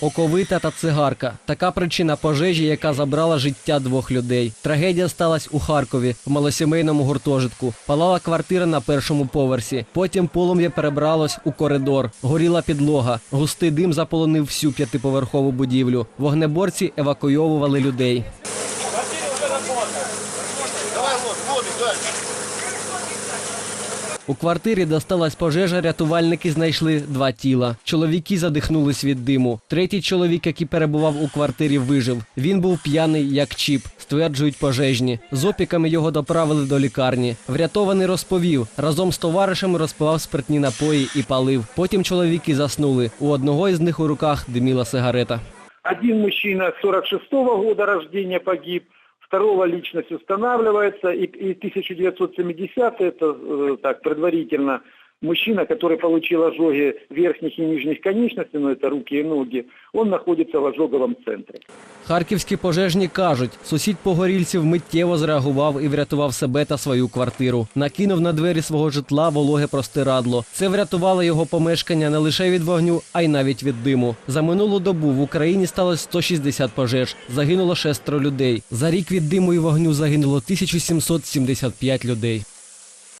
Оковита та цигарка. Така причина пожежі, яка забрала життя двох людей. Трагедія сталася у Харкові в малосімейному гуртожитку. Палала квартира на першому поверсі. Потім полум'я перебралось у коридор. Горіла підлога. Густий дим заполонив всю п'ятиповерхову будівлю. Вогнеборці евакуйовували людей. У квартирі досталась пожежа, рятувальники знайшли два тіла. Чоловіки задихнулись від диму. Третій чоловік, який перебував у квартирі, вижив. Він був п'яний, як чіп, стверджують пожежні. З опіками його доправили до лікарні. Врятований розповів, разом з товаришами розпивав спиртні напої і палив. Потім чоловіки заснули. У одного із них у руках диміла сигарета. Один мужчина 46-го года рождения погиб, второго личность устанавливается, и, и 1970 это э, так предварительно мужчина, который получил ожоги верхних и нижних конечностей, ну это руки и ноги, он находится в ожоговом центре. Харківські пожежні кажуть, сусід погорільців миттєво зреагував і врятував себе та свою квартиру. Накинув на двері свого житла вологе простирадло. Це врятувало його помешкання не лише від вогню, а й навіть від диму. За минулу добу в Україні сталося 160 пожеж. Загинуло шестеро людей. За рік від диму і вогню загинуло 1775 людей.